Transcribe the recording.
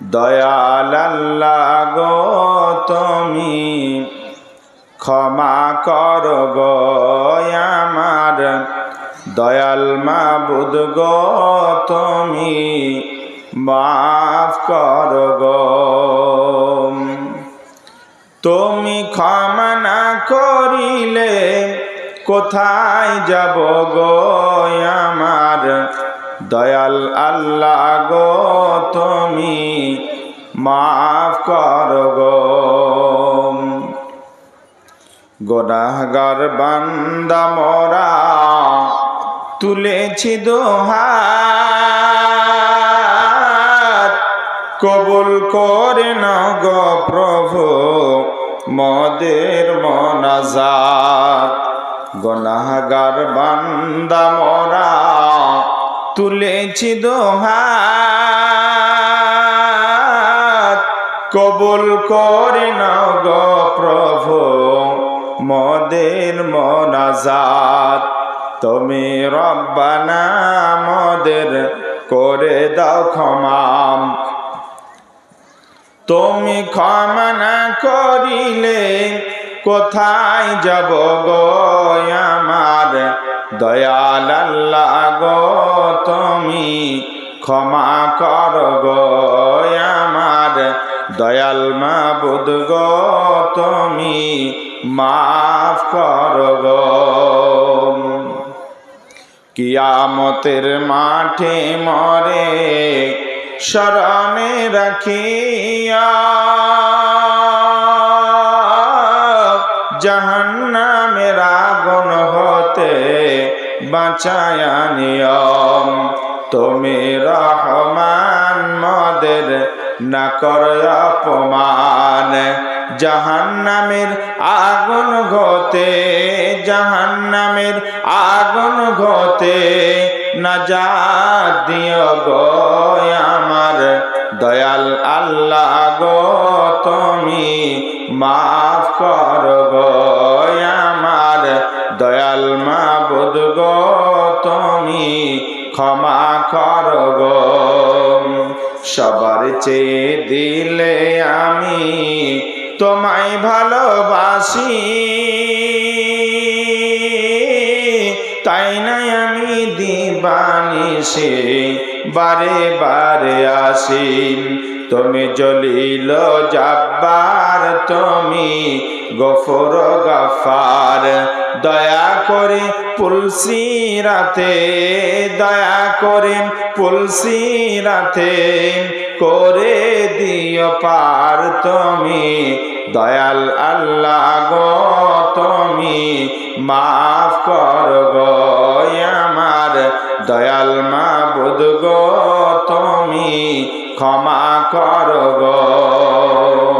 দয়াল আল্লাহ গো তুমি, ক্ষমা কর গো আমার। দয়াল মাবুদ গো তুমি, মাফ কর গো তুমি ক্ষমা না করিলে কোথায় যাব গো আমার? দয়াল আল্লাহ গো তুমি মাফ কর গোনাহগার বান্দা মোরা, তুলেছি দোহাত। কবুল করে না প্রভু, মদের মনাজাত। গনাহগার বান্দা মোরা, তুলেছি দোহাত। কবুল করি না গো প্রভু, মদের মনাজাত। তুমি রব্বানা মদের করে দাও ক্ষমাম তুমি ক্ষমা না করিলে কোথায় যাব গো আমার? দয়াল আল্লাহ গো, তুমি ক্ষমা কর গো। তুমি মাফ কর গো। কিয়ামতের মাঠে মরে শরণে রাখিয়া জাহান্নামের আগুন হতে বাঁচায়া নিয়ম তুমি রহমান, মদের না কর অপমান। জাহান্নামের আগুন ঘতে, জাহান্নামের আগুন ঘতে না দিও গো আমার দয়াল আল্লাহ গো, তুমি মাফ কর গো আমার দয়াল মাবুদ গো, তুমি ক্ষমা কর গো। সবার চেয়ে দিলে আমি তোমায় ভালোবাসি। তাই নাই আমি দিবানিসে বারে বারে আসি। তুমি জলিল জাব্বার, তুমি গফর গাফার। দয়া করে পুলসি রাতে, দয়া করে পুলসি রাতে, করে দিও পার তুমি। দয়াল আল্লাহ গো তুমি। মাফ কর গো আমার। দয়াল মা বুধ গো তুমি। ক্ষমা কর গো।